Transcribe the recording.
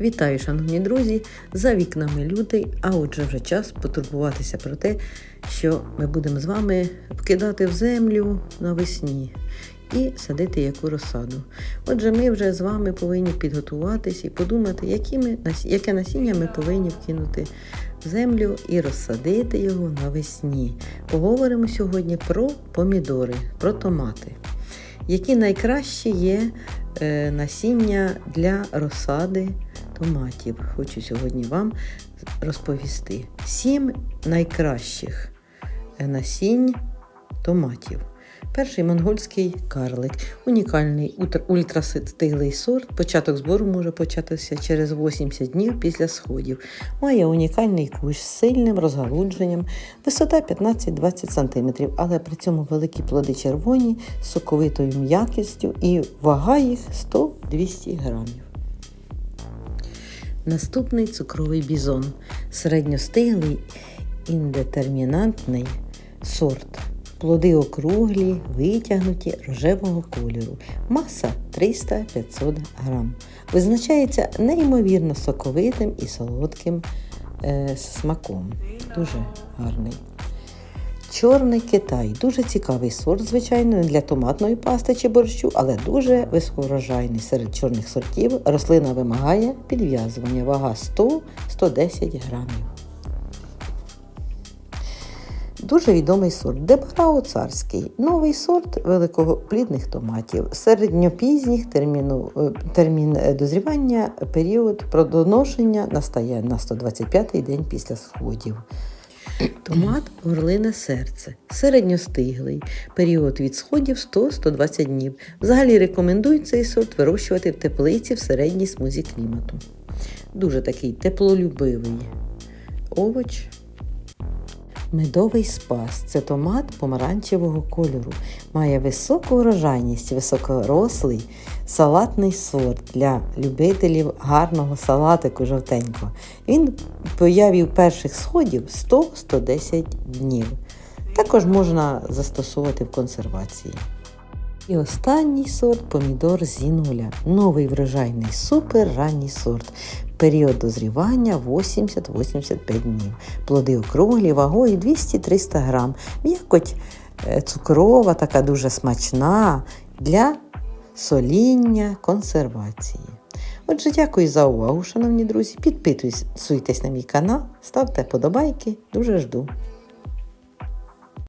Вітаю, шановні друзі! За вікнами лютий, а отже вже час потурбуватися про те, що ми будемо з вами вкидати в землю навесні і садити яку розсаду. Отже, ми вже з вами повинні підготуватися і подумати, які ми, яке насіння ми повинні вкинути в землю і розсадити його навесні. Поговоримо сьогодні про помідори, про томати. Які найкращі є е, насіння для розсади томатів. Хочу сьогодні вам розповісти. Сім найкращих е, насінь томатів. Перший монгольський карлик. Унікальний ультрастиглий сорт. Початок збору може початися через 80 днів після сходів. Має унікальний кущ з сильним розгалудженням, висота 15-20 см, але при цьому великі плоди червоні, з соковитою м'якістю і вага їх 100-200 грамів. Наступний цукровий бізон. Середньостиглий індетермінантний сорт. Плоди округлі, витягнуті рожевого кольору. Маса 300-500 грам. Визначається неймовірно соковитим і солодким е, смаком. Дуже гарний. Чорний Китай дуже цікавий сорт, звичайно, не для томатної пасти чи борщу, але дуже високорожайний. Серед чорних сортів рослина вимагає підв'язування. Вага 100-110 грамів. Дуже відомий сорт Дебарао царський. Новий сорт великоплідних томатів. Середньопізніх терміну, е, термін е, дозрівання, період продоношення настає на 125-й день після сходів. Томат горлине серце. Середньостиглий. Період від сходів 100-120 днів. Взагалі рекомендують цей сорт вирощувати в теплиці в середній смузі клімату. Дуже такий теплолюбивий овоч. Медовий спас це томат помаранчевого кольору. Має високу урожайність, високорослий салатний сорт для любителів гарного салатику жовтенького. Він появів перших сходів 100-110 днів. Також можна застосовувати в консервації. І останній сорт помідор зінуля. Новий врожайний супер ранній сорт. Період дозрівання 80-85 днів. Плоди округлі, вагою 200-300 грам. М'якоть е, цукрова, така дуже смачна для соління, консервації. Отже, дякую за увагу, шановні друзі. Підписуйтесь на мій канал, ставте подобайки. Дуже жду.